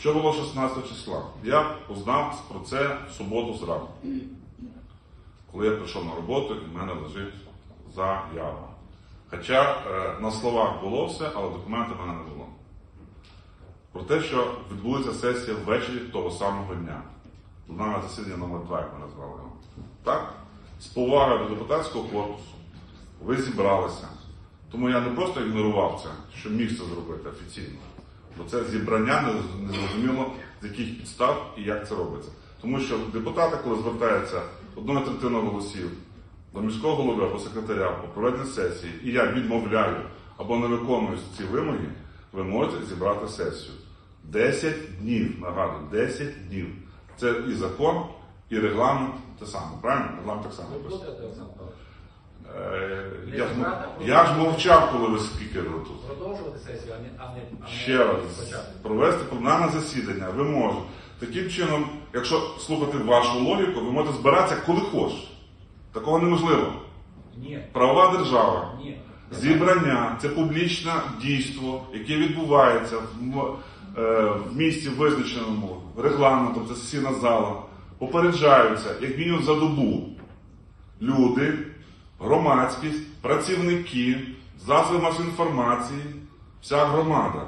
Що було 16 числа? Я узнав про це в суботу зранку, коли я прийшов на роботу і в мене лежить заява. Хоча е, на словах було все, але документів в мене не було. Про те, що відбудеться сесія ввечері того самого дня. Пленарне засідання номер 2, як ми назвали його. Так? З повагою до депутатського корпусу. Ви зібралися. Тому я не просто ігнорував це, що міг це зробити офіційно. Бо це зібрання не- незрозуміло з яких підстав і як це робиться. Тому що депутати, коли звертаються одною третиною голосів до міського голови або секретаря по проведенню сесії, і я відмовляю або не виконую ці вимоги, ви можете зібрати сесію. 10 днів, нагадую, 10 днів. Це і закон, і регламент те саме. Правильно? Регламент так само. Ви написано. будете, Олександр Павлович, Е, Не Я ж, я ж мовчав, коли ви спікерили тут. продовжувати сесію, а не, а не, Ще раз почати. провести пленарне засідання ви можете. Таким чином, якщо слухати вашу логіку, ви можете збиратися коли хочете. Такого неможливо. Ні, Правова держава, ні. зібрання це публічне дійство, яке відбувається в, е, в місці визначеному регламентом, це сесійна зала. Попереджаються, як мінімум за добу. Люди, громадськість, працівники, засоби масової інформації, вся громада.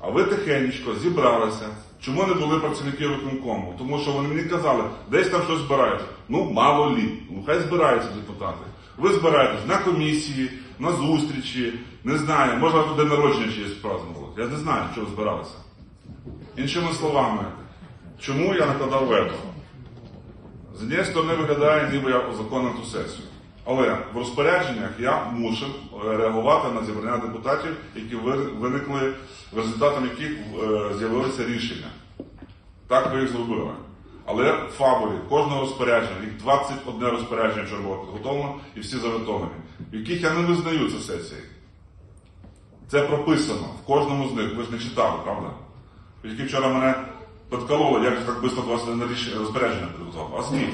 А ви тихенечко зібралися. Чому не були працівники виконкому? Тому що вони мені казали, десь там щось збирається. Ну, мало лі. Ну, хай збираються депутати. Ви збираєтесь на комісії, на зустрічі, не знаю, тут день народження чиєсь празднували. Я не знаю, ви збиралися. Іншими словами, чому я накладав вето? З однієї сторони виглядає, ніби я узаконив ту сесію. Але в розпорядженнях я мусив е, реагувати на зібрання депутатів, які виникли, в результатом яких е, з'явилися рішення. Так ви їх зробили. Але фабулі кожного розпорядження, їх 21 розпорядження вчора було підготовлено і всі заготовлені, в яких я не визнаю цю сесію. Це прописано в кожному з них. Ви ж не читали, правда? Тільки вчора мене підкололи, як же так швидко 21 рішення розпорядження підготував. А ні.